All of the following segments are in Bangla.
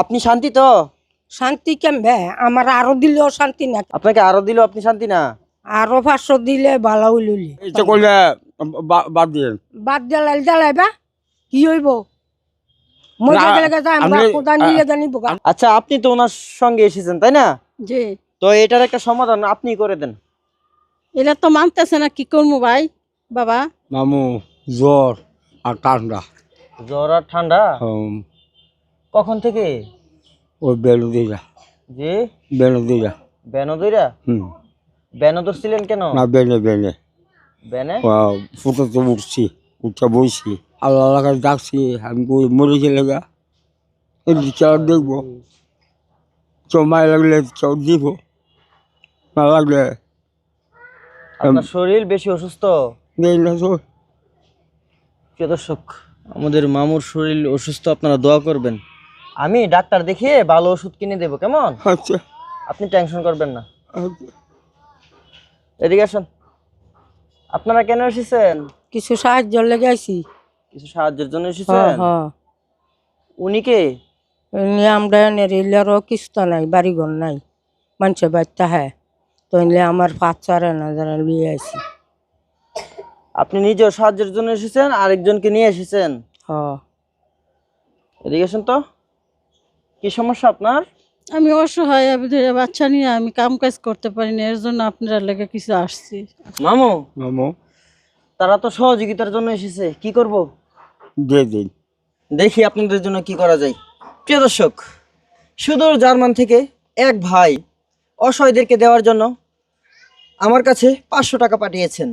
আপনি শান্তি তো? শান্তি কেমবে? আমার আরও দিলেও শান্তি না। আপনাকে আরও দিল আপনি শান্তি না? আরও পাঁচশো দিলে ভালো হইলি ইচ্ছা করলে বাদ দিয়ে বাদ জ্বালাই জ্বালাইবা কি হইব? আচ্ছা আপনি তো ওনার সঙ্গে এসেছেন তাই না? জি। তো এটার একটা সমাধান আপনি করে দেন। এটা তো মানতেছে না কি করব ভাই? বাবা। মামু জ্বর আর ঠান্ডা। জ্বর আর ঠান্ডা? হুম, কখন থেকে? ওই বেলু দিয়া যে? বেলু দিয়া বেনদইরা হুম। বেনদর ছিলেন কেন? না বেনে বেনে। বেনে? ফুটো তো উঠছি উঠে বইছি। আল্লাহ কাছে ডাকছি আমি বই মরে গেলে গা। এদিকে আর দেখব। কেউ মায় লাগলে কেউ দিব। না লাগলে আপনার শরীর বেশি অসুস্থ? নেই না তো। প্রিয় দর্শক আমাদের মামুর শরীর অসুস্থ আপনারা দোয়া করবেন। আমি ডাক্তার দেখিয়ে ভালো ওষুধ কিনে দেবো কেমন? আচ্ছা। আপনি টেনশন করবেন না। আচ্ছা। এদিকে আসুন। আপনারা কেন এসেছেন? কিছু সাহায্য লেগে আইছি। কিছু সাহায্যের জন্য এসেছেন? হ্যাঁ উনি কে? এমনি আমরা রেলেরও কিস্তা নাই বাড়িঘর নাই। মানুষের বাচ্চা হ্যাঁ। তো এলে আমার বাচ্চারা না যারা নিয়ে আইছি। আপনি নিজেও সাহায্যের জন্য এসেছেন আরেকজনকে নিয়ে এসেছেন? হ্যাঁ এদিকে আসুন তো। কি সমস্যা আপনার? আমি অসহায় আমি দুইটা বাচ্চা নিয়ে আমি কাম কাজ করতে পারি না এর জন্য আপনারা লেগে কিছু আসছি। মামু? মামু? তারা তো সহযোগিতার জন্য এসেছে কি করব? দিয়ে দিন। দেখি আপনাদের জন্য কি করা যায়। প্রিয় দর্শক সুদূর জার্মান থেকে এক ভাই অসহায়দেরকে দেওয়ার জন্য আমার কাছে পাঁচশো টাকা পাঠিয়েছেন।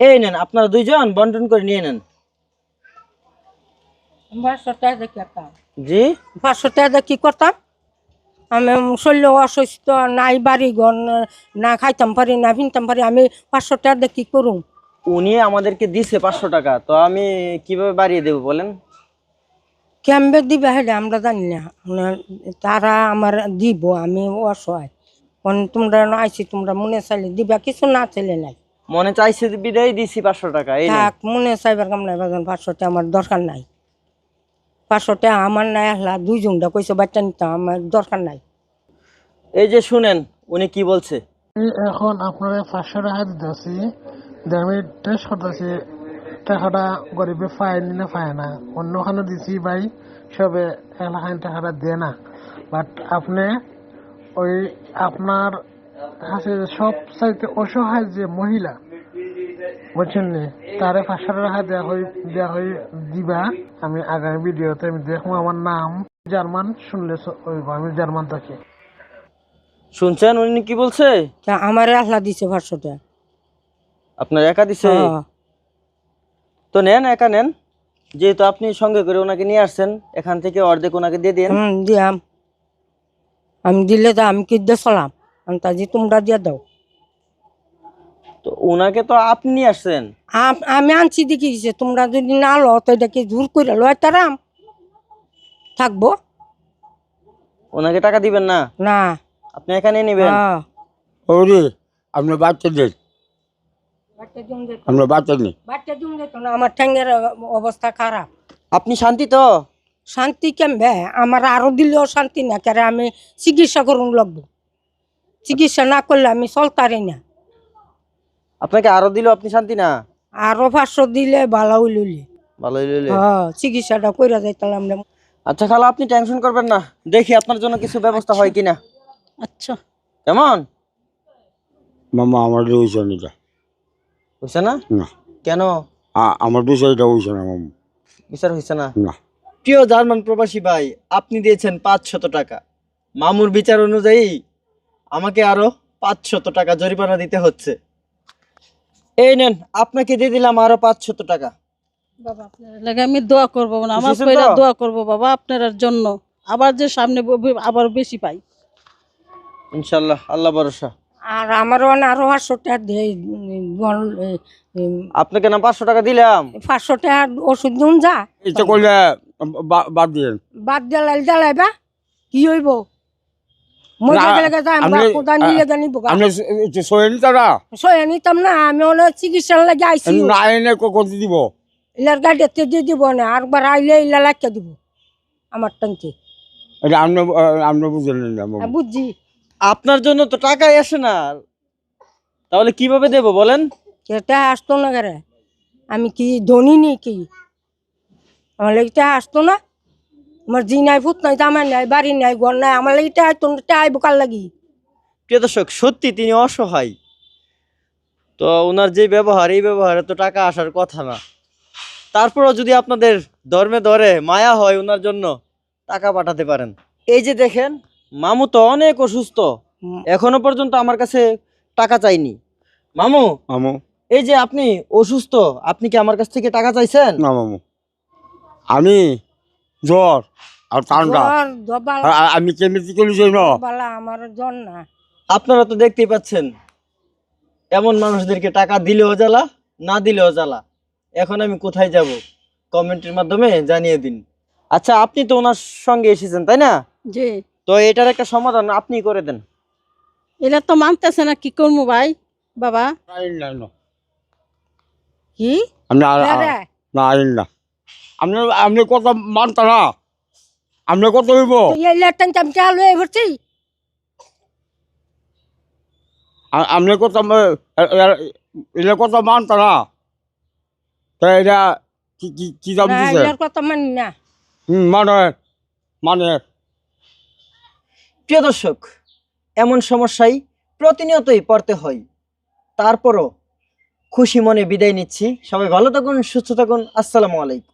এই নেন আপনারা দুইজন বন্টন করে নিয়ে নেন। পাঁচশো টাকা দেখি একটা জি? পাঁচশো টাকা কি করতাম? আমি শরীর অসুস্থ নাই বাড়ি ঘর না খাইতাম পারি না ভিনতাম পারি আমি পাঁচশো টাকা কি করুম? উনি আমাদেরকে দিছে পাঁচশো টাকা তো আমি কীভাবে বাড়িয়ে দেবো বলেন? কেমবে দিবে হেলে আমরা জানি না। না- তারা আমার দিব আমি অসহায়। কোন তোমরা না আইছি তোমরা মনে চাইলে দিবা কিছু না চাইলে নাই। মনে চাইছে বিদায় দিছি পাঁচশো টাকা। মনে চাইবার কাম নাই পাঁচশো টাকা আমার দরকার নাই। পাঁচশো টাকা আমার নাই আসলা দুইজনটা কইছে বাচ্চা নিতাম আমার দরকার নাই। এই যে শুনেন উনি কি বলছে? এখন আপনার পাঁচশো টাকা দিতেছি যে আমি টেস্ট করতেছি টাকাটা গরিবে পায়নি না পায় না? অন্যখানে দিছি ভাই সবে এলাকায় টাকাটা দেয় না। বাট আপনি ওই আপনার কাছে সব চাইতে অসহায় যে মহিলা বুঝছেন নি? তারে পাঁচশো টাকা দেওয়া হয়ে দেওয়া হয়ে দিবা। আমি আগামী ভিডিওতে আমি দেখব আমার নাম। জার্মান শুনলে আমি জার্মান থাকি। শুনছেন? উনি কি বলছে? আমার আসলা দিছে পাঁচশো টাকা আপনার একা দিছে? হ্যাঁ। তো নেন একা নেন। যেহেতু আপনি সঙ্গে করে ওনাকে নিয়ে আসছেন এখান থেকে অর্ধেক ওনাকে দিয়ে দিন। দিয়াম। আমি দিলে তো আমি কি দিয়ে চলাম। আমি তাজি তোমরা দিয়ে দাও। তো ওনাকে তো আপনি আসছেন। আমি আনছি দেখি দিছে তোমরা যদি না লো তো এটা কি জোর করে লয় তারাম থাকব। ওনাকে টাকা দিবেন না? না। আপনি এখানে নেবেন? হ্যাঁ। ওরে আপনার বাচ্চা দেন আপনার বাচ্চা নেই। বাচ্চা দিন না আমার ঠ্যাঙ্গের অবস্থা খারাপ। আপনি শান্তি তো? শান্তি কেমবে? আমার আরও দিলেও শান্তি না কেন আমি চিকিৎসা করুন লাগবো। চিকিৎসা না করলে আমি চলতারি না। আপনাকে আরও দিল আপনি শান্তি না? আরও পাঁচশো দিলে ভালো হইলি হ্যাঁ চিকিৎসাটা করে যাইতাম আমরা। আচ্ছা খালা আপনি টেনশন করবেন না। দেখি আপনার জন্য কিছু ব্যবস্থা হয় কিনা। আচ্ছা। কেমন? মামা আমার না না? না। কেন? আমার বিষয়টা না মামু। বিচার হয়েছে না? না। প্রিয় জার্মান প্রবাসী ভাই আপনি দিয়েছেন পাঁচশত টাকা। মামুর বিচার অনুযায়ী আমাকে আরও পাঁচশত টাকা জরিমানা দিতে হচ্ছে। এই নেন আপনাকে দিয়ে দিলাম আরও পাঁচশত টাকা। বাবা আপনার আমি দোয়া করব না আমার কইরা দোয়া করব বাবা আপনার জন্য। আবার যে সামনে আবার বেশি পাই। ইনশাল্লাহ আল্লাহ ভরসা। আর আমারও আরও পাঁচশো টাকা দিয়ে আপনাকে না পাঁচশো টাকা দিলাম? পাঁচশো টাকা ওষুধ দিন যা। করলে বাদ দিয়ে। বাদ জ্বালাই জ্বালাইবা কি হইব? না, আমি- অনেক লাগে না এনে করতে দিব? ইলার গাড়িতে দিয়ে দিব না আইলে ইলা দিব। আমার টানতে। হ্যাঁ, বুঝছি। আপনার জন্য তো টাকাই আসে না। তাহলে কীভাবে দেব বলেন? এটা আসতো না কেরে আমি কি ধনী নি কি? আমার এটা আসতো না? আমার জি নাই ফুট নাই তামার নাই বাড়ি নাই ঘর নাই আমার লাগে এটা আসতো না এটা আইব কার লাগি। প্রিয় দর্শক সত্যি তিনি অসহায়। তো ওনার যে ব্যবহার এই ব্যবহারে তো টাকা আসার কথা না। তারপরও যদি আপনাদের ধর্মে ধরে মায়া হয় ওনার জন্য টাকা পাঠাতে পারেন। এই যে দেখেন মামু তো অনেক অসুস্থ। এখনও পর্যন্ত আমার কাছে টাকা চাইনি। মামু মামু। এই যে আপনি অসুস্থ আপনি কি আমার কাছ থেকে টাকা চাইছেন? না মামু। আমি জ্বর আর ঠান্ডা। আর- আমি কেমিতি করেছি না বালা আমার জ্বর না। আপনারা তো দেখতেই পাচ্ছেন এমন মানুষদেরকে টাকা দিলেও জ্বালা না দিলেও জ্বালা। এখন আমি কোথায় যাব? কমেন্টের মাধ্যমে জানিয়ে দিন। আচ্ছা আপনি তো ওনার সঙ্গে এসেছেন তাই না? জি। তো এটার একটা সমাধান আপনি করে দেন। এটা তো মানতেছে না কি করব ভাই বাবা? আইন না। কি? কেরে? আর- না আইন না। আপনি আপনি কত মানতা না। আপনি কত হইব। আপনি কত এটা কত মানতা না। তা এটা কি দাম দিছে? এর মানি না। হুম মানে মানে। প্রিয় দর্শক এমন সমস্যায় প্রতিনিয়তই পড়তে হয়। তারপরও খুশি মনে বিদায় নিচ্ছি। সবাই ভালো থাকুন সুস্থ থাকুন। আসসালামু আলাইকুম।